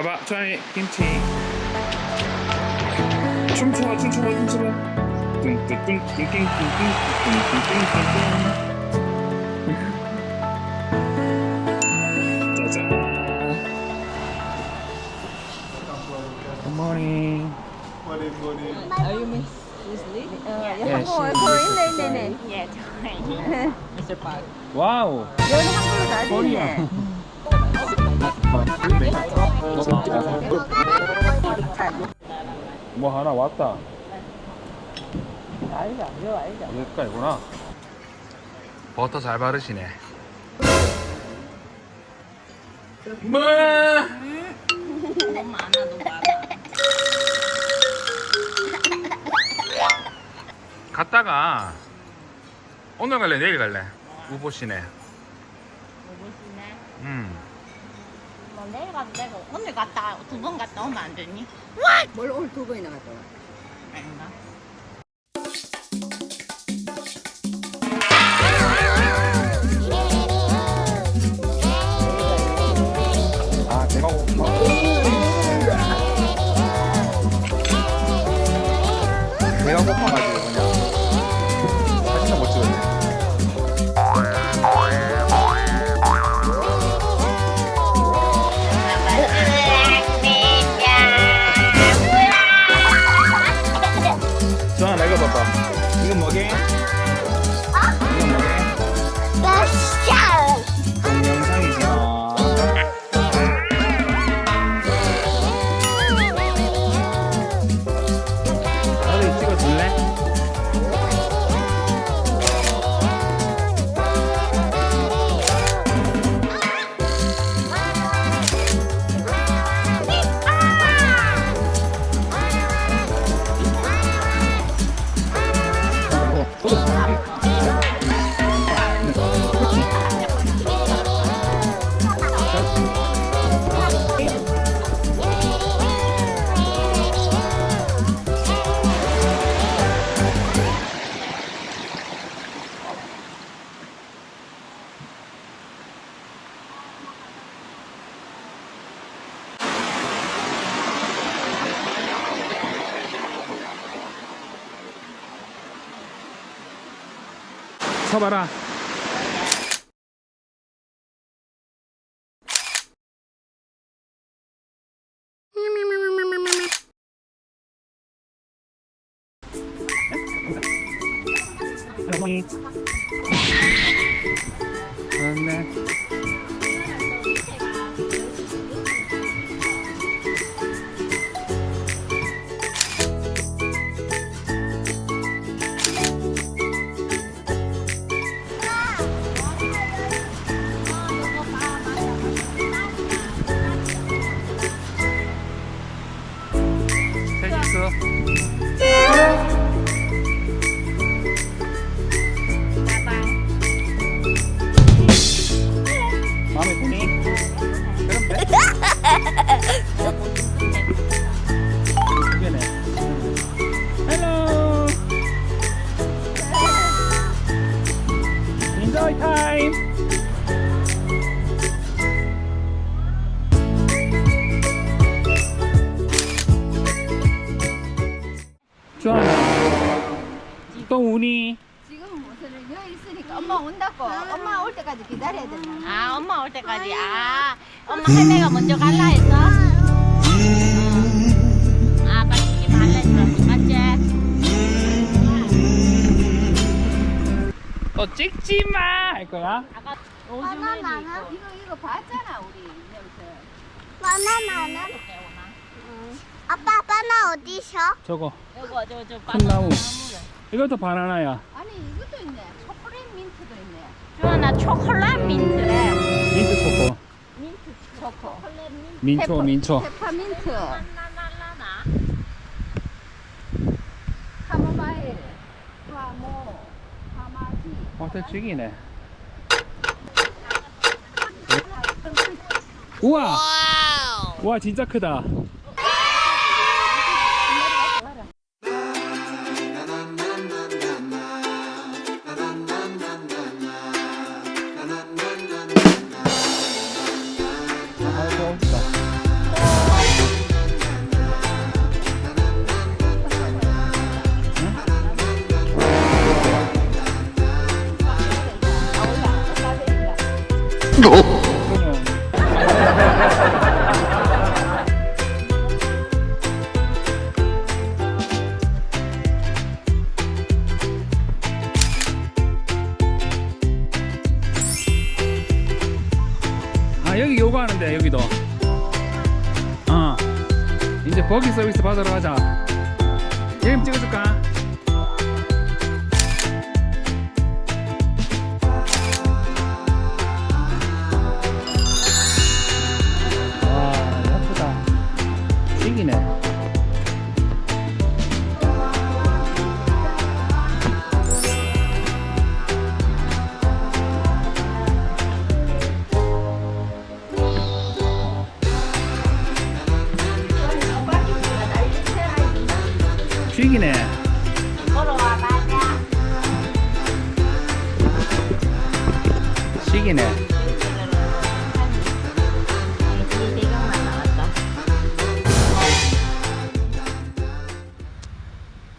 봐봐 저희 김치 춤춰 춤춰봐 춤춰봐 뚱뚱뚱뚱뚱뚱뚱뚱뚱뚱 짜잔 굿모닝 Are you Miss Leslie? 예, 한국어 있네 있네 있네 Yeah, Mr. Park. 와우 여기 다 코리아 되네 뭐 하나 왔다 알죠, 이거 알죠. 여기까지구나 버터 잘 바르시네 뭐 너무 많아, 너무 많아. 갔다가 오늘 갈래 내일 갈래 우보시네. 음 뭐 내일 가도 되고 오늘 갔다 두 번 갔다 오면 안 되니? 뭘 오늘 두 번이나 갔다 와 아닌가? 서봐라. 여기 맞네? 우니. 지금 무슨 여기 있으니까 엄마 온다고 엄마 올 때까지 기다려야 된다 아, 엄마 올 때까지. 아, 엄마 할매가 먼저 갈라 했어? 아, 빨리 찍지 말라 했어. 맞지? 또 찍지 마! 할 거야? 아까 오줌에도 있고. 이거 이거 봤잖아 우리 여기서 바나나는? 아빠 바나 어디 있어? 저거. 요거, 저, 저, 큰 나무. 나무를. 이것도 바나나야. 아니 이것도 있네 초콜릿 민트도 있네 주원아, 초콜릿 민트래. 민트 초코. 민트 초코. 초콜릿 민트. 민초, 민초. 페퍼민트 나나나나. 카모마일 화모 화마지 완전 죽이네. 우와! 와, 진짜 크다. 여기 요구하는데 여기도. 어. 이제 버기 서비스 받으러 가자. 이름 찍어줄까? 나왔다.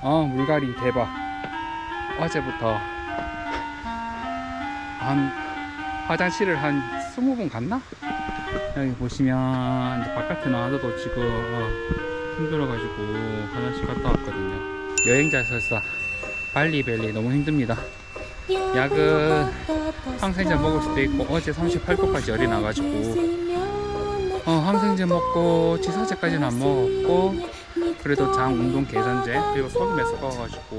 어 물갈이 대박 어제부터 한 화장실을 한 20번 갔나? 여기 보시면 바깥에 나와도 지금 어, 힘들어가지고 화장실 갔다 왔거든요 여행자 설사 발리벨리 너무 힘듭니다. 약은 항생제 먹을 수도 있고 어제 38도까지 열이 나가지고. 어, 항생제 먹고 지사제까지는 안 먹었고 그래도 장 운동 개선제 그리고 소금에 섞어가지고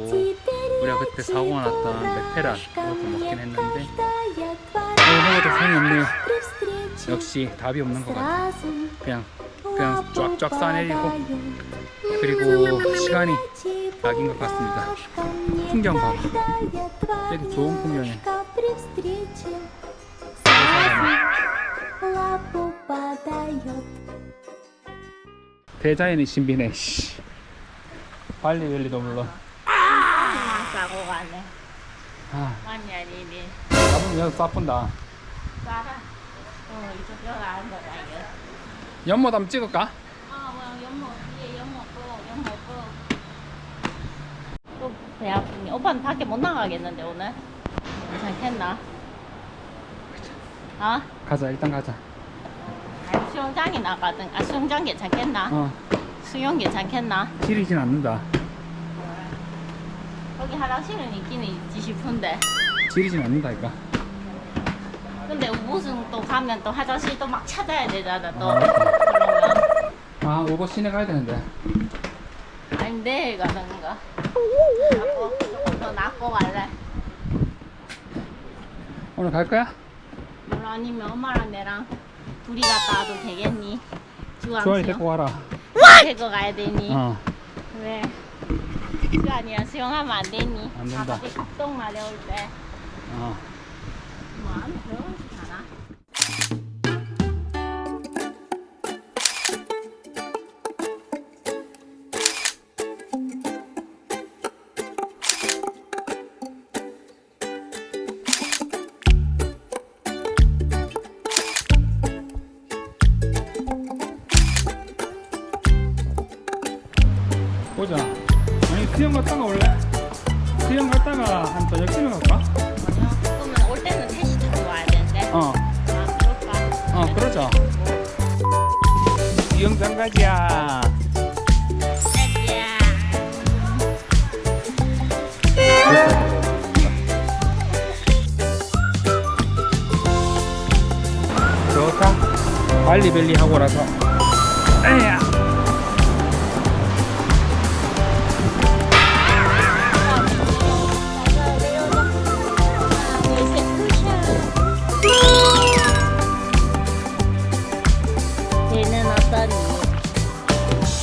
우리가 그때 사고 났던 메페란 그것도 먹긴 했는데. 어, 먹어도 소용이 없네요. 역시 답이 없는 것 같아. 그냥 그냥 쫙쫙 싸내리고. 그리고 시간이 낙인 것 같습니다 풍경 봐봐 되게 좋은 풍경이야 대자연의 신비네 씨. 발리벨리도 물론 아, 싸고 가네. 아 아니 아니니. 나보면 여기서 싸푼다 싸라. 어 이쪽 여기 이거. 연못 한번 찍을까? 아, 뭐 연못 뒤에 연못 고 연못 고. 아프니. 오빠는 밖에 못 나가겠는데 오늘? 괜찮겠나? 어? 가자 일단 가자 아니, 수영장이 나가든 아 수영장 괜찮겠나? 어 수영 괜찮겠나? 지리진 않는다 거기 화장실은 있기는 있지 싶은데 지리진 않는다니까 근데 무슨 또 가면 또 화장실 또 막 찾아야 되잖아 또 아. 그러면 아 오버 시내 가야 되는데 아니 내일 낫고 조금 더 낫고 갈래 오늘 갈 거야? 뭘 아니면 엄마랑 내랑 둘이 갔다 와도 되겠니? 주환이 데리고 와라 데리고 가야 되니? 어 왜? 주환이랑 수영하면 안 되니? 안 된다. 갑자기 급동 마려울 때 어. 보자 아니 수영 갔다가 원래 수영 갔다가 한 저녁쯤에 갈까? 아니요. 그러면 올 때는 3시 타고 와야 되는데. 어 아, 그럴까? 어, 그러자. 수영장 가자. 짜잔. 좋다. 발리벨리 하고 나서. 에야.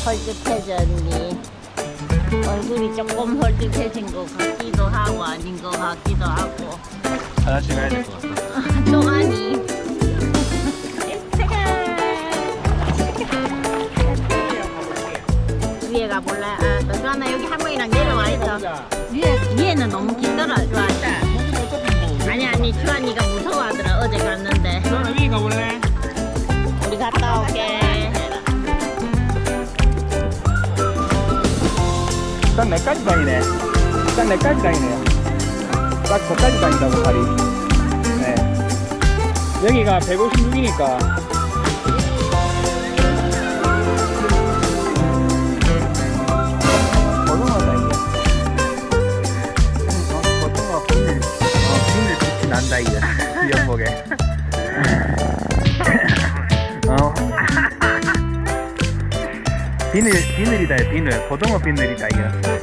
헐쭉해졌니? 얼굴이 조금 헐쭉해진 것 같기도 하고 아닌 것 같기도 하고 화장실 가야 될 것 같아. 또 아니 위에 가볼래? 아, 또 주하나 여기 할머니랑 내려와 있어 위에, 위에는 너무 길더라 주하나 아니 아니 주한이가 무서워하더라 어제 갔는데 너는 위에 가볼래? 우리 갔다 올게 딱 내까지 다니네. 딱 내까지 다니네요. 딱 저까지 다닌다고, 발이. 네. 여기가 156이니까. 고등어다, 이게. 어, 고등어 비늘, 어, 비늘 빛이 난다, 이게. 귀여보 비늘 비늘이다 비늘. 고등어 비늘이다 이거